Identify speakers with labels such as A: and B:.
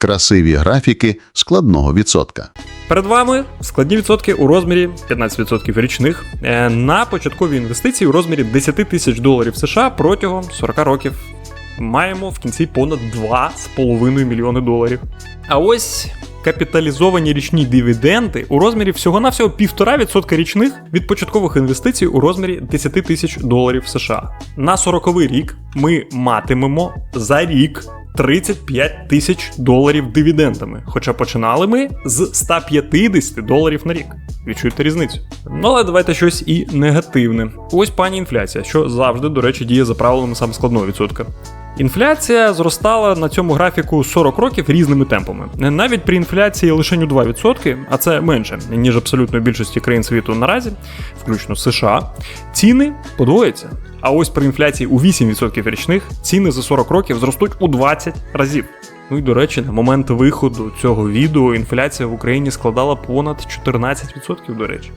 A: красиві графіки складного відсотка.
B: Перед вами складні відсотки у розмірі 15% річних е, на початкові інвестиції у розмірі 10 тисяч доларів США протягом 40 років. Маємо в кінці понад 2,5 мільйони доларів. А ось капіталізовані річні дивіденди у розмірі всього-навсього 1,5% річних від початкових інвестицій у розмірі 10 тисяч доларів США. На 40 рік ми матимемо за рік 35 тисяч доларів дивідендами. Хоча починали ми з 150 доларів на рік. Відчуєте різницю? Ну але давайте щось і негативне. Ось пані інфляція, що завжди, до речі, діє за правилами саме складного відсотка. Інфляція зростала на цьому графіку 40 років різними темпами. Навіть при інфляції лише у 2%, а це менше, ніж абсолютно більшості країн світу наразі, включно США, ціни подвояться. А ось при інфляції у 8% річних ціни за 40 років зростуть у 20 разів. Ну і до речі, на момент виходу цього відео інфляція в Україні складала понад 14%, до речі.